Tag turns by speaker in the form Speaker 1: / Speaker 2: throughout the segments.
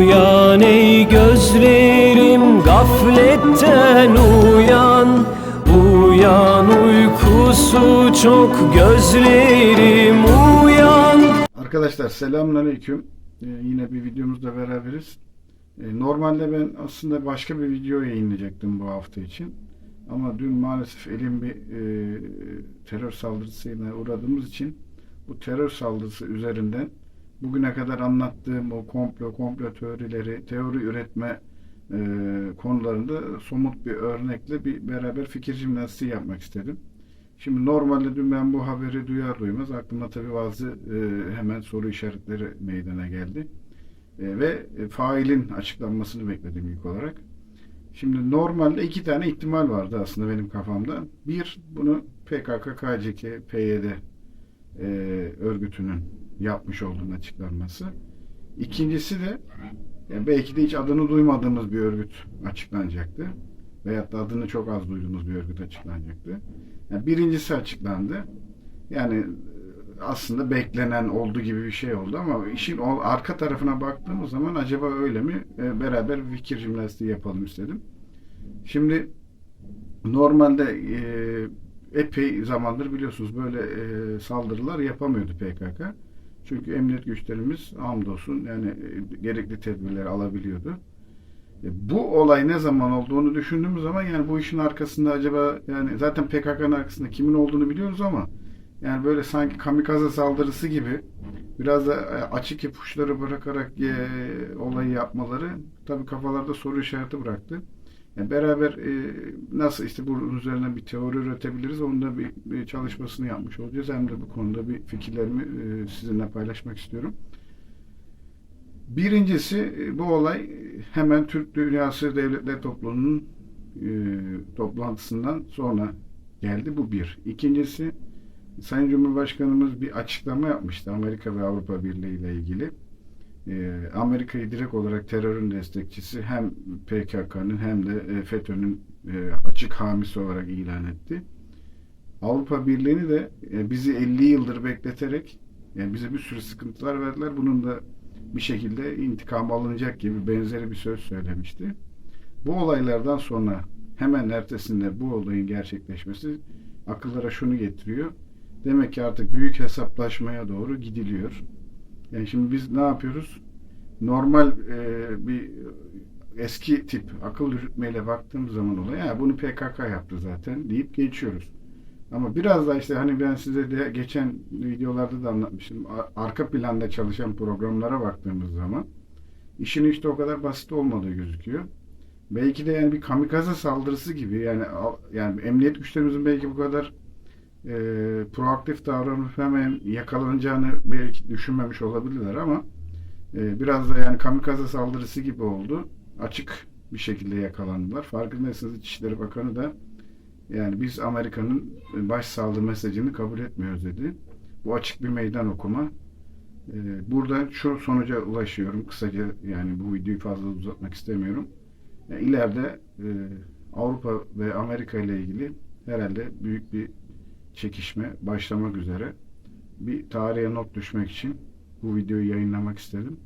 Speaker 1: Uyan ey gözlerim gafletten uyan Uyan uykusu çok gözlerim uyan
Speaker 2: Arkadaşlar selamünaleyküm. Ee, yine bir videomuzda beraberiz. Ee, normalde ben aslında başka bir video yayınlayacaktım bu hafta için. Ama dün maalesef elim bir e, terör saldırısıyla uğradığımız için bu terör saldırısı üzerinden bugüne kadar anlattığım o komplo, komplo teorileri, teori üretme e, konularında somut bir örnekle bir beraber fikir jimnastiği yapmak istedim. Şimdi normalde dün ben bu haberi duyar duymaz aklıma tabii bazı e, hemen soru işaretleri meydana geldi. E, ve failin açıklanmasını bekledim ilk olarak. Şimdi normalde iki tane ihtimal vardı aslında benim kafamda. Bir, bunu PKK, KCK, PYD e, örgütünün yapmış olduğunu açıklanması. İkincisi de yani belki de hiç adını duymadığımız bir örgüt açıklanacaktı. Veyahut da adını çok az duyduğumuz bir örgüt açıklanacaktı. Yani birincisi açıklandı. Yani e, aslında beklenen olduğu gibi bir şey oldu ama işin o arka tarafına baktığımız zaman acaba öyle mi? E, beraber fikir jimnastiği yapalım istedim. Şimdi normalde e, epey zamandır biliyorsunuz böyle e, saldırılar yapamıyordu PKK. Çünkü emniyet güçlerimiz hamdolsun yani e, gerekli tedbirleri alabiliyordu. E, Bu olay ne zaman olduğunu düşündüğümüz zaman yani bu işin arkasında acaba yani zaten PKK'nın arkasında kimin olduğunu biliyoruz ama yani böyle sanki kamikaze saldırısı gibi biraz da e, açık ipuçları bırakarak olayı yapmaları tabii kafalarda soru işareti bıraktı. Yani beraber e, nasıl işte bunun üzerine bir teori üretebiliriz onun da bir, bir çalışmasını yapmış olacağız. Hem de bu konuda bir fikirlerimi e, sizinle paylaşmak istiyorum. Birincisi e, bu olay hemen Türk Dünyası Devletler Topluluğu'nun e, toplantısından sonra geldi. Bu bir. İkincisi Sayın Cumhurbaşkanımız bir açıklama yapmıştı Amerika ve Avrupa Birliği ile ilgili. E, Amerika'yı direkt olarak terörün destekçisi hem PKK'nın hem de e, FETÖ'nün e, açık hamisi olarak ilan etti. Avrupa Birliği'ni de e, bizi 50 yıldır bekleterek yani bize bir sürü sıkıntılar verdiler. Bunun da bir şekilde intikam alınacak gibi benzeri bir söz söylemişti. Bu olaylardan sonra hemen ertesinde bu olayın gerçekleşmesi akıllara şunu getiriyor. Demek ki artık büyük hesaplaşmaya doğru gidiliyor. Yani şimdi biz ne yapıyoruz? Normal e, bir eski tip akıl yürütmeyle baktığımız zaman olaya "Ya bunu PKK yaptı zaten deyip geçiyoruz. Ama biraz da işte hani ben size de geçen videolarda da anlatmıştım. Arka planda çalışan programlara baktığımız zaman işin işte o kadar basit olmadığı gözüküyor. Belki de yani bir kamikaze saldırısı gibi yani yani emniyet güçlerimizin belki bu kadar e, proaktif davranıp hemen yakalanacağını belki düşünmemiş olabilirler ama e, biraz da yani kamikaze saldırısı gibi oldu. Açık bir şekilde yakalandılar. Farkındaysanız İçişleri Bakanı da yani biz Amerika'nın başsağlığı mesajını kabul etmiyoruz dedi. Bu açık bir meydan okuma. Ee, Burada şu sonuca ulaşıyorum. Kısaca yani bu videoyu fazla uzatmak istemiyorum. Yani ileride e, Avrupa ve Amerika ile ilgili herhalde büyük bir çekişme başlamak üzere. Bir tarihe not düşmek için bu videoyu yayınlamak istedim.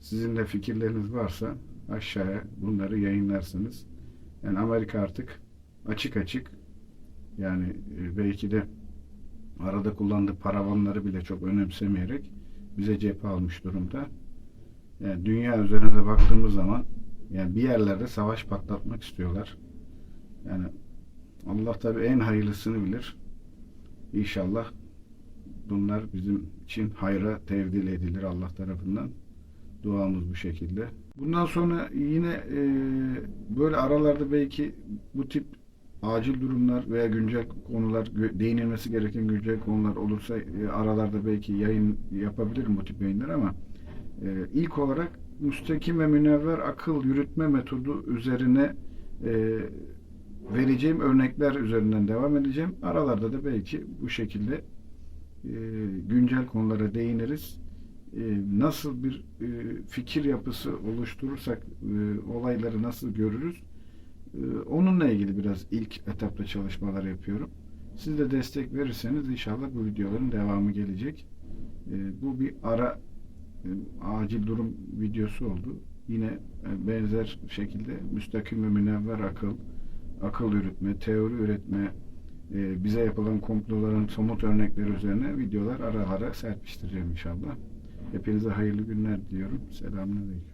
Speaker 2: Sizin de fikirleriniz varsa aşağıya bunları yayınlarsanız. Yani Amerika artık açık açık yani e, belki de arada kullandığı paravanları bile çok önemsemeyerek bize cephe almış durumda. Yani dünya üzerine de baktığımız zaman yani bir yerlerde savaş patlatmak istiyorlar. Yani Allah tabi en hayırlısını bilir. İnşallah bunlar bizim için hayra tevdil edilir Allah tarafından. Duamız bu şekilde. Bundan sonra yine e, böyle aralarda belki bu tip acil durumlar veya güncel konular değinilmesi gereken güncel konular olursa e, aralarda belki yayın yapabilirim bu tip yayınlar ama e, ilk olarak müstakim ve münevver akıl yürütme metodu üzerine e, vereceğim örnekler üzerinden devam edeceğim. Aralarda da belki bu şekilde e, güncel konulara değiniriz. E, nasıl bir e, fikir yapısı oluşturursak olayları nasıl görürüz Onunla ilgili biraz ilk etapta çalışmalar yapıyorum. Siz de destek verirseniz inşallah bu videoların devamı gelecek. Bu bir ara acil durum videosu oldu. yine benzer şekilde müstakim ve münevver akıl, akıl yürütme, teori üretme, e, bize yapılan komploların somut örnekleri üzerine videolar ara ara serpiştireceğim inşallah. Hepinize hayırlı günler diliyorum. Selamünaleyküm.